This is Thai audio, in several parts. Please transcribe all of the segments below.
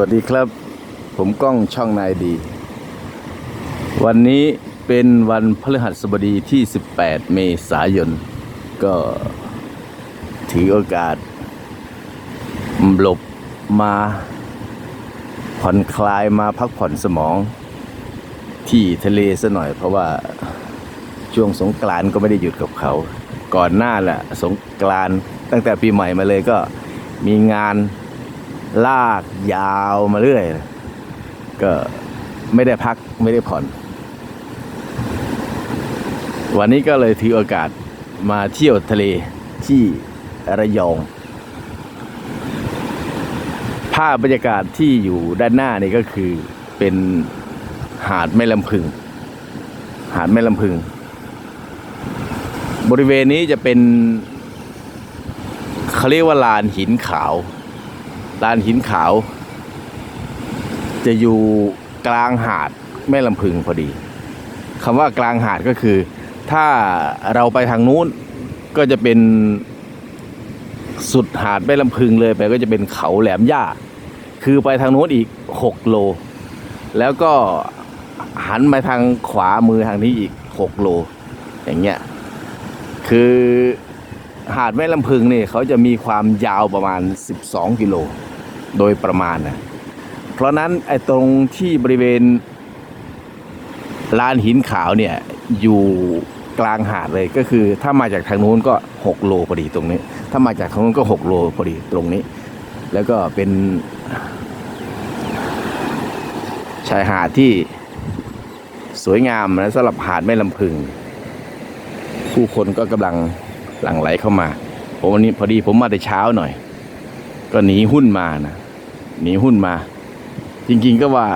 วัสดีครับ ผมก้องช่องนายดี วันนี้เป็นวันพฤหัสบดีที่ 18 เมษายน ก็ถือโอกาสหลบมาผ่อนคลายมาพักผ่อนสมอง ที่ทะเลซะหน่อย เพราะว่าช่วงสงกรานก็ไม่ได้หยุดกับเขา ก่อนหน้าแหละสงกรานตั้งแต่ปีใหม่มาเลยก็มีงาน ลากยาวมาเรื่อย ก็ไม่ได้พักไม่ได้ผ่อน วันนี้ก็เลยถือโอกาสมาเที่ยวทะเลที่ระยอง ภาพบรรยากาศที่อยู่ด้านหน้านี่ก็คือเป็นหาดแม่ลำพึง หาดแม่ลำพึง บริเวณนี้จะเป็นเขาเรียกว่าลานหินขาว ลานหินขาว จะอยู่กลางหาดแม่ลำพึงพอดีคำว่ากลางหาดก็คือ ถ้าเราไปทางนู้นก็จะเป็นสุดหาดแม่ลำพึงเลยไปก็จะเป็นเขาแหลมย่า คือไปทางนู้นอีก 6 โล แล้วก็หันมาทางขวามือทางนี้อีก 6 โล อย่างเงี้ย คือหาดแม่ลำพึงนี่เขาจะมีความยาวประมาณ 12 กิโล โดยประมาณนะเพราะนั้นไอ้ตรงที่บริเวณลานหินขาวเนี่ยอยู่กลางหาดเลยก็คือ ถ้ามาจากทางนู้นก็ 6 โลพอดีตรงนี้ ถ้ามาจากทางนู้นก็ 6 โลพอดีตรงนี้ แล้วก็เป็นชายหาดที่สวยงามนะสำหรับหาดแม่ลำพึง ผู้คนก็กำลังหลั่งไหลเข้ามาผมวันนี้พอดีผมมาแต่เช้าหน่อย ก็หนีหุ้นมานะ หนีหุ้นมา จริง ๆ ก็ว่า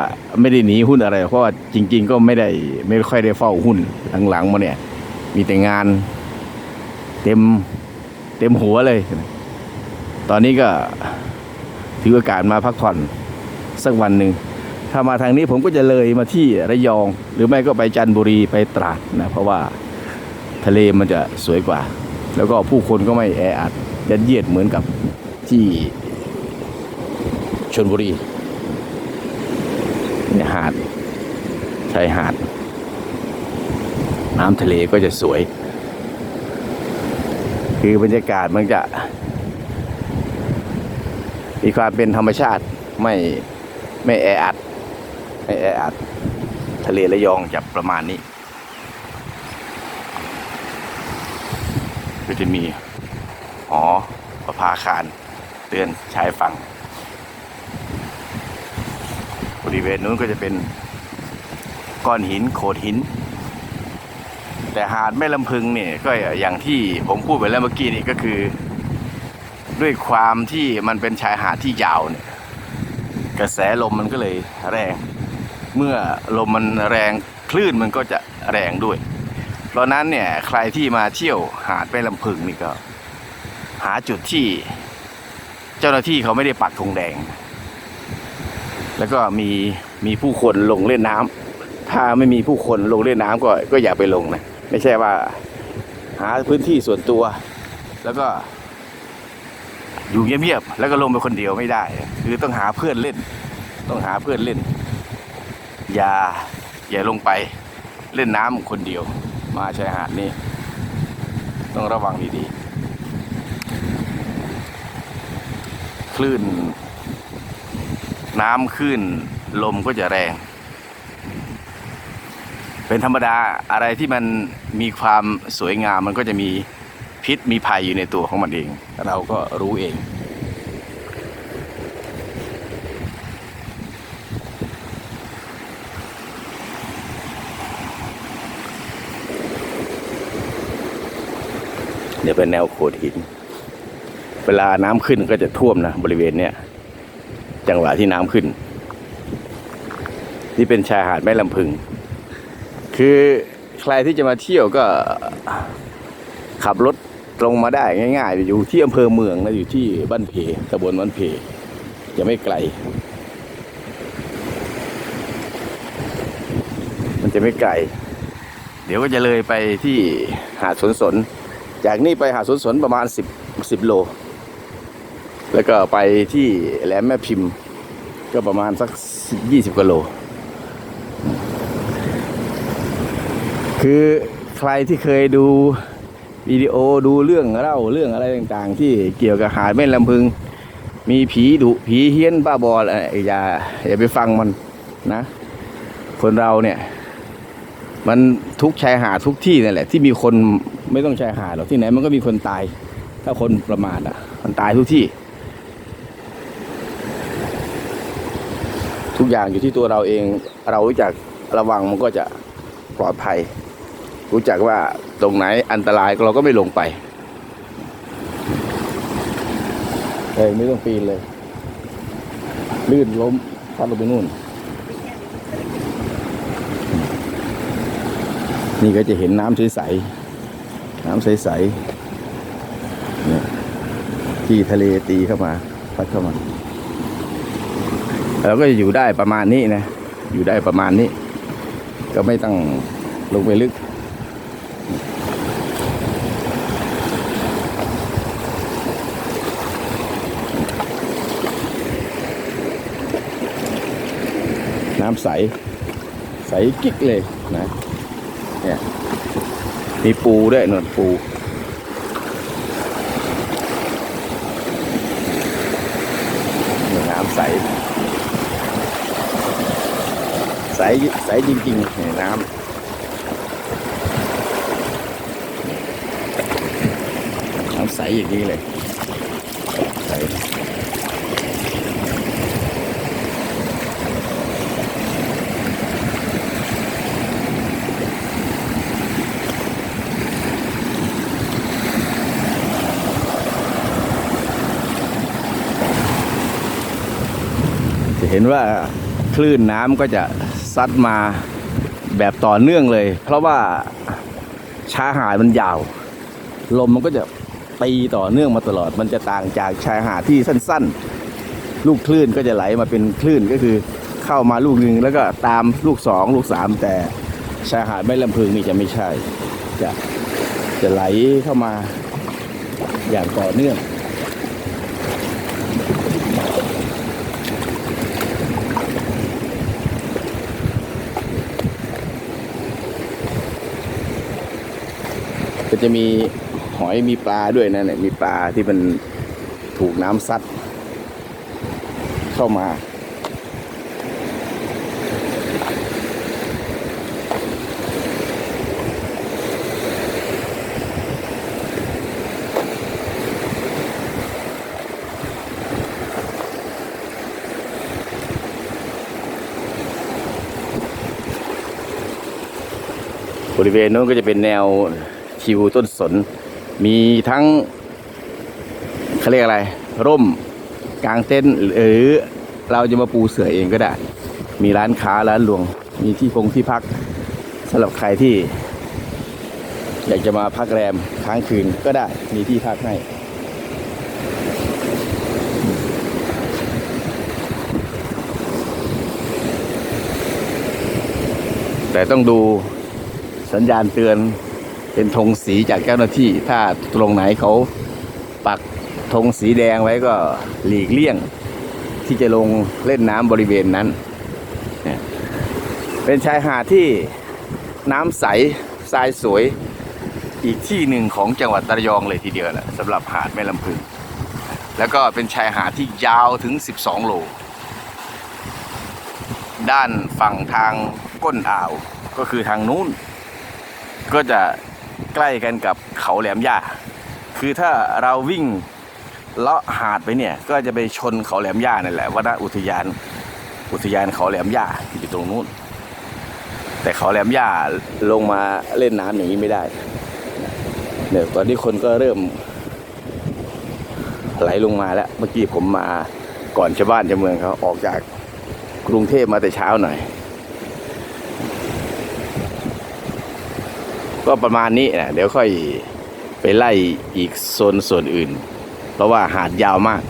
ไม่ได้หนีหุ้นอะไร เพราะว่าจริง ๆ ก็ไม่ได้ไม่ค่อยได้เฝ้าหุ้นหลังๆมาเนี่ย มีแต่งานเต็มเต็มหัวเลย ตอนนี้ก็ถือโอกาสมาพักผ่อนสักวันหนึ่งถ้ามาทางนี้ผมก็จะเลยมาที่ระยอง หรือไม่ก็ไปจันทบุรีไปตราดนะเพราะว่าทะเลมันจะสวยกว่า แล้วก็ผู้คนก็ไม่แออัดยัดเยียดเหมือนกับที่ ชนบุรีเนี่ยหาดชายหาด น้ำทะเลก็จะสวย คือบรรยากาศมันจะมีความเป็นธรรมชาติไม่ไม่แออัดไม่แออัด ทะเลระยองจะประมาณนี้ ก็จะมีหอประภาคารเตือนชายฝั่ง ริเวณนู้นก็จะเป็นก้อนหินโขดหิน แต่หาดแม่ลำพึงเนี่ยก็อย่างที่ผมพูดไปแล้วเมื่อกี้นี่ก็คือ ด้วยความที่มันเป็นชายหาดที่ยาวเนี่ย กระแสลมมันก็เลยแรง เมื่อลมมันแรงคลื่นมันก็จะแรงด้วย เพราะนั้นเนี่ยใครที่มาเที่ยวหาดแม่ลำพึงนี่ก็ หาจุดที่ เจ้าหน้าที่เขาไม่ได้ปักธงแดง แล้วก็มีมีผู้คนลงเล่นน้ำถ้าไม่มีผู้คนลงเล่นน้ำก็ก็อย่าไปลงนะไม่ใช่ว่าหาพื้นที่ส่วนตัว แล้วก็ อยู่เงียบๆแล้วก็ลงไปคนเดียวไม่ได้ คือต้องหาเพื่อนเล่น ต้องหาเพื่อนเล่น อย่าอย่าลงไปเล่นน้ำคนเดียว มาชายหาดนี้ต้องระวังดีๆคลื่น น้ำขึ้น ลมก็จะแรง เป็นธรรมดาอะไรที่มันมีความสวยงามมันก็จะมีพิษมีภัยอยู่ในตัวของมันเอง เราก็รู้เอง เดี๋ยวเป็นแนวโขดหิน เวลาน้ำขึ้นก็จะท่วมนะบริเวณเนี้ย จังหวะที่น้ำขึ้นที่เป็นชายหาดแม่ลำพึง คือใครที่จะมาเที่ยวก็ขับรถตรงมาได้ง่ายๆ อยู่ที่อำเภอเมืองนะอยู่ที่บ้านเพตำบลบ้านเพจะไม่ไกล มันจะไม่ไกล เดี๋ยวก็จะเลยไปที่หาดสนสน จากนี่ไปหาดสนสนประมาณ 10 10 โล แล้วก็ไปที่แหลมแม่พิมพ์ก็ประมาณสักยี่สิบกิโล คือใครที่เคยดูวิดีโอดูเรื่องเล่าเรื่องอะไรต่างๆ ที่เกี่ยวกับหาดแม่ลำพึง มีผีดุผีเฮี้ยนบ้าบออะไรอย่าอย่าไปฟังมันนะ คนเราเนี่ย มันทุกชายหาดทุกที่นั่นแหละ ที่มีคนไม่ต้องชายหาดหรอกที่ไหนมันก็มีคนตาย ถ้าคนประมาทอะ มันตายทุกที่ ทุกอย่างอยู่ที่ตัวเราเอง เรารู้จักระวังมันก็จะปลอดภัย รู้จักว่าตรงไหนอันตรายเราก็ไม่ลงไปเฮ้ยไม่ต้องปีนเลย ลื่นล้มพัดลงไปนู่น นี่ก็จะเห็นน้ำใสๆน้ำใสๆที่ทะเลตีเข้ามา พัดเข้ามา เราก็จะอยู่ได้ประมาณนี้นะ อยู่ได้ประมาณนี้ ก็ไม่ต้องลงไปลึก น้ำใส ใสกิ๊กเลยนะเนี่ยมีปูด้วยนวดปูน้ำใส ใสใสจริงๆเนี่ยน้ำน้ำใสอย่างนี้เลยใสจะเห็นว่าค ลื่นน้ำก็จะซัดมาแบบต่อเนื่องเลย เพราะว่าชายหาดมันยาว ลมมันก็จะตีต่อเนื่องมาตลอด มันจะต่างจากชายหาดที่สั้น ๆ ลูกคลื่นก็จะไหลมาเป็นคลื่นก็คือเข้ามาลูกหนึ่งแล้วก็ตามลูกสองลูกสามแต่ชายหาดไม่ลำพึงนี่จะไม่ใช่ จะจะไหลเข้ามาอย่างต่อเนื่อง ก็จะมีหอยมีปลาด้วยนะเนี่ยมีปลาที่มันถูกน้ำซัดเข้ามา บริเวณนู้นก็จะเป็นแนว ทิวต้นสน มีทั้งเขาเรียกอะไร ร่มกลางเต็นท์หรือเราจะมาปูเสือเองก็ได้ มีร้านค้าร้านรวง มีที่พงที่พักสำหรับใครที่ อยากจะมาพักแรมค้างคืนก็ได้ มีที่พักให้แต่ต้องดูสัญญาณเตือน เป็นธงสีจากเจ้าหน้าที่ ถ้าตรงไหนเขาปักธงสีแดงไว้ก็หลีกเลี่ยง ที่จะลงเล่นน้ำบริเวณนั้น เป็นชายหาดที่น้ำใสทรายสวย อีกที่หนึ่งของจังหวัดระยองเลยทีเดียวแหละสำหรับหาดแม่ลำพึง แล้วก็เป็นชายหาดที่ยาวถึง 12 โล ด้านฝั่งทางก้นอ่าวก็คือทางนู้น ก็จะ ใกล้กันกับเขาแหลมย่า คือถ้าเราวิ่งเลาะหาดไปเนี่ยก็จะไปชนเขาแหลมย่านั่นแหละวนาอุทยานอุทยานเขาแหลมย่าอยู่ตรงนู้น แต่เขาแหลมย่าลงมาเล่นน้ำอย่างนี้ไม่ได้เนี่ยตอนนี้คนก็เริ่ม ไหลลงมาแล้ว เมื่อกี้ผมมาก่อนชาวบ้านชาวเมืองเขาออกจากกรุงเทพมาแต่เช้าหน่อย ก็ประมาณนี้นะเดี๋ยวค่อยไปไล่อีกโซนส่วนอื่น เพราะว่าหาดยาวมาก